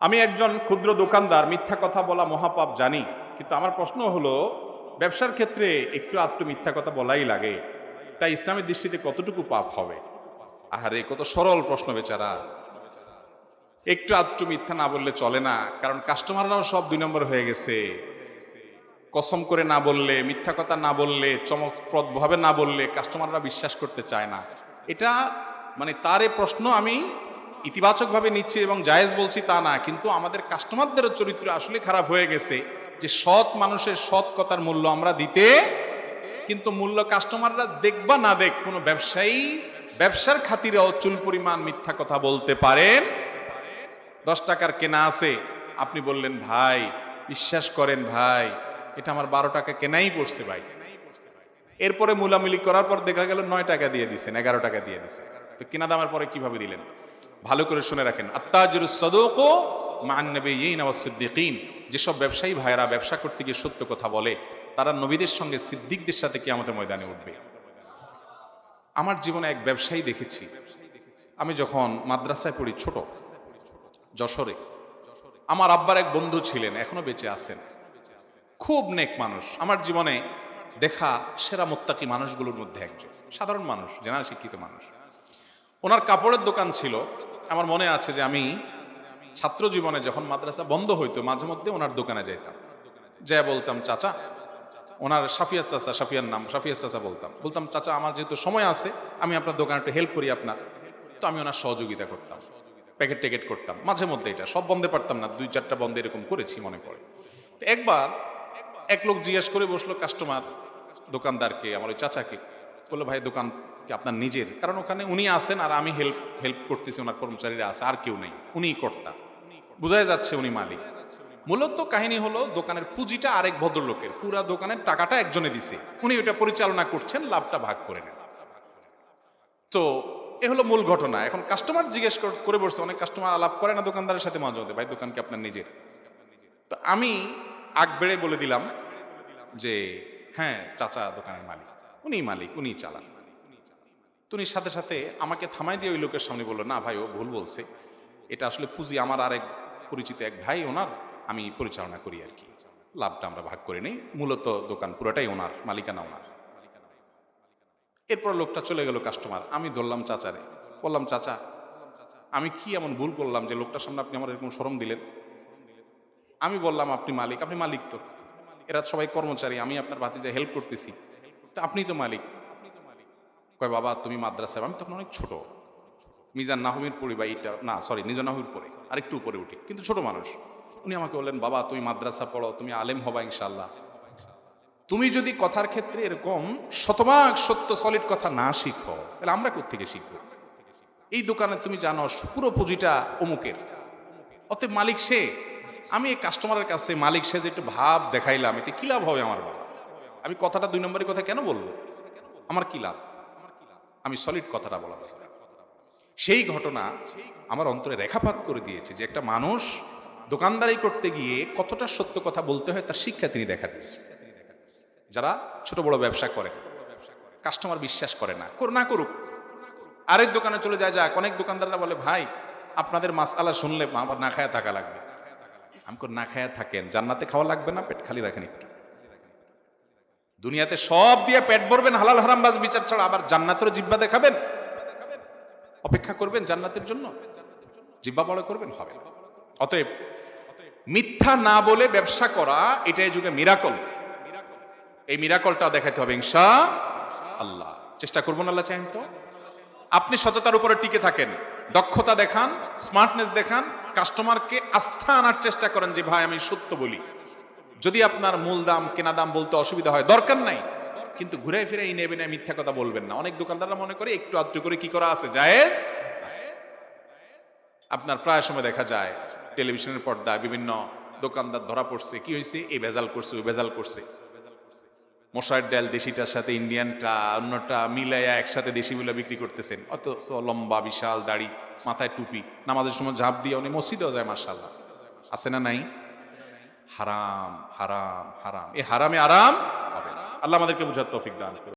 আমি একজন ক্ষুদ্র দোকানদার, মিথ্যা কথা বলা মহাপাপ জানি, কিন্তু আমার প্রশ্ন হলো, ব্যবসার ক্ষেত্রে একটু আধটু মিথ্যা কথা বলাই লাগে, তাই ইসলামের দৃষ্টিতে কতটুকু পাপ হবে? আহারে কত সরল প্রশ্ন বেচারা। একটু আধটু মিথ্যা না বললে চলে না, কারণ কাস্টমাররাও সব দুই নম্বর হয়ে গেছে। কসম করে না বললে, মিথ্যা কথা না বললে, চমকপ্রদভাবে না বললে কাস্টমাররা বিশ্বাস করতে চায় না। এটা মানে তার প্রশ্ন আমি ইতিবাচকভাবে নিচ্ছি এবং জায়েজ বলছি তা না, কিন্তু আমাদের কাস্টমারদেরও চরিত্র আসলে খারাপ হয়ে গেছে যে সৎ মানুষের সৎ কথার মূল্য আমরা দিতে, কিন্তু মূল্য কাস্টমাররা দেখবা না দেখ, কোনো ব্যবসায়ী ব্যবসার খাতিরেও চুল পরিমাণ মিথ্যা কথা বলতে পারেন। দশ টাকার কেনা আছে, আপনি বললেন, ভাই, বিশ্বাস করেন ভাই, এটা আমার বারো টাকা কেনাই পড়ছে ভাই। এরপরে মুলামুলি করার পর দেখা গেল নয় টাকা দিয়ে দিছেন, এগারো টাকা দিয়ে দিছেন। তো কেনা দামের পরে কীভাবে দিলেন? ভালো করে শুনে রাখেন। আত্তাজুর সদকো মান্নবীন সিদ্দিকিন। যেসব ব্যবসায়ী ভাইরা ব্যবসা করতে গিয়ে সত্য কথা বলে, তারা নবীদের সঙ্গে সিদ্দিকদের সাথে কি আমাদের ময়দানে উঠবে। আমার জীবনে এক ব্যবসায়ী দেখেছি। আমি যখন মাদ্রাসায় পড়ি ছোট, যশোরে, আমার আব্বার এক বন্ধু ছিলেন, এখনও বেঁচে আছেন। খুব নেক মানুষ। আমার জীবনে দেখা সেরা মোত্তাকি মানুষগুলোর মধ্যে একজন। সাধারণ মানুষ, জেনারেল শিক্ষিত মানুষ। ওনার কাপড়ের দোকান ছিল আমার মনে আছে যে আমি ছাত্র জীবনে যখন মাদ্রাসা বন্ধ হইতো, মাঝে মধ্যে ওনার দোকানে যাইতাম। যা বলতাম, চাচা, ওনার সাফিয়া চাচা সাফিয়ার নাম সাফিয়া চাচা বলতাম। বলতাম, চাচা, আমার যেহেতু সময় আছে, আমি আপনার দোকানে একটু হেল্প করি আপনার। তো আমি ওনার সহযোগিতা করতাম, প্যাকেট ট্যাকেট করতাম, মাঝে মধ্যে এটা। সব বন্ধে পারতাম না, দুই চারটা বন্ধে এরকম করেছি মনে পড়ে। তো একবার এক লোক জিজ্ঞেস করে বসল কাস্টমার দোকানদারকে, আমার ওই চাচাকে। বলল, ভাই, দোকান কি আপনার নিজের? কারণ ওখানে উনি আসেন আর আমি হেল্প হেল্প করতেছি, ওনার কর্মচারীরা আছে, আর কেউ নেই। উনিই কর্তা। বোঝাই যাচ্ছে উনি মালিক। মূলত কাহিনী হলো, দোকানের পুঁজিটা আরেক ভদ্রলোকের। পুরা দোকানের টাকাটা একজনে দিছে। উনি ওটা পরিচালনা করছেন, লাভটা ভাগ করে নেন। তো এ হলো মূল ঘটনা। এখন কাস্টমার জিজ্ঞেস করে বসছে অনেক কাস্টমার আলাপ করে না দোকানদারের সাথে মাঝে মধ্যে? ভাই, দোকান কি আপনার নিজের? তো আমি আগ বেড়ে বলে দিলাম যে হ্যাঁ চাচা দোকানের মালিক। উনি মালিক উনি চালান। তো উনি সাথে সাথে আমাকে থামাই দিয়ে ওই লোকের সামনে বলল, না ভাই, ও ভুল বলছে। এটা আসলে পুঁজি আমার আরেক পরিচিত এক ভাই, ওনার। আমি পরিচালনা করি আর কি। লাভটা আমরা ভাগ করে নিই। মূলত দোকান পুরোটাই ওনার, মালিকানা ওনার। এরপর লোকটা চলে গেল কাস্টমার আমি ধরলাম চাচারে। বললাম, চাচা, আমি কি এমন ভুল করলাম যে লোকটার সামনে আপনি আমার এরকম সরম দিলেন? আমি বললাম, আপনি মালিক আপনি মালিক তো। এরা সবাই কর্মচারী, আমি আপনার ভাতিজা হেল্প করতেছি। তা আপনি তো মালিক। কয়, বাবা, তুমি মাদ্রাসায়, আমি তখন অনেক ছোট। মিজান নাহমির পড়ি বা এইটা, না সরি নিজা নাহমির পড়ে, আরেকটু উপরে উঠি। কিন্তু ছোট মানুষ। উনি আমাকে বললেন, বাবা, তুমি মাদ্রাসা পড়ো, তুমি আলেম হবা ইনশাল্লাহ তুমি যদি কথার ক্ষেত্রে এরকম শতভাগ সত্য সলিড কথা না শিখো, তাহলে আমরা কোথেকে শিখব? এই দোকানে তুমি জানো, পুরো পুঁজিটা অমুকের। অতএব মালিক সে। আমি এই কাস্টমারের কাছে মালিক সে যে একটু ভাব দেখাইলাম, এতে কি লাভ হবে আমার বাবা? আমি কথাটা দুই নম্বরের কথা কেন বলব? আমার কি লাভ? আমি সলিড কথাটা বলা দরকার। সেই ঘটনা আমার অন্তরে রেখাপাত করে দিয়েছে যে একটা মানুষ দোকানদারি করতে গিয়ে কতটা সত্য কথা বলতে হয় তার শিক্ষা তিনি দেখা দিয়েছে যারা ছোট বড় ব্যবসা করে কাস্টমার বিশ্বাস করে না, কর, না করুক। আরেক দোকানে চলে যায়, যাক, অনেক দোকানদাররা বলে, ভাই, আপনাদের মাসালা শুনলে আমার না খায়া থাকা লাগবে। আমি না খায়া থাকেন, জান্নাতে খাওয়া লাগবে না, পেট খালি রাখেন একটু। দুনিয়াতে সব দিয়ে পেট ভরবেন, হালাল হারাম বাজ বিচার ছাড়া আবার জান্নাতেরও জিব্বা দেখাবেন? অপেক্ষা করবেন জান্নাতের জন্য? জিব্বা বড় করবেন? হবে। অতএব মিথ্যা না বলে ব্যবসা করা এটাই যুগে মিরাকল এই মিরাকলটা দেখাতে হবে, ইনশা আল্লাহ। চেষ্টা করব না আল্লাহ চাহেন তো? আপনি সততার উপরে টিকে থাকেন, দক্ষতা দেখান স্মার্টনেস দেখান কাস্টমারকে আস্থা আনার চেষ্টা করেন যে, ভাই, আমি সত্য বলি। যদি আপনার মূল দাম, কেনা দাম বলতে অসুবিধা হয়, দরকার নাই। কিন্তু ঘুরে ফিরে এই নেবে না মিথ্যা কথা বলবেন না। অনেক দোকানদাররা মনে করে একটু আধটু করে কি করা আছে? জায়েজ? আপনার প্রায় সময় দেখা যায়, টেলিভিশনের পর্দায় বিভিন্ন দোকানদার ধরা পড়ছে। কি হয়েছে এই ভেজাল করছে, ওই ভেজাল করছে। মশার ডাল দেশিটার সাথে, ইন্ডিয়ানটা, অন্যটা মিলাইয়া একসাথে দেশি মিলা বিক্রি করতেছেন। অত লম্বা, বিশাল দাড়ি, মাথায় টুপি। নামাজের সময় ঝাঁপ দিয়ে উনি মসজিদেও যায় মার্শাল্লাহ আছে না নাই? হারাম হারাম হারাম। এ হারামে আরাম হবে। আল্লাহ আমাদেরকে বুঝার তৌফিক দান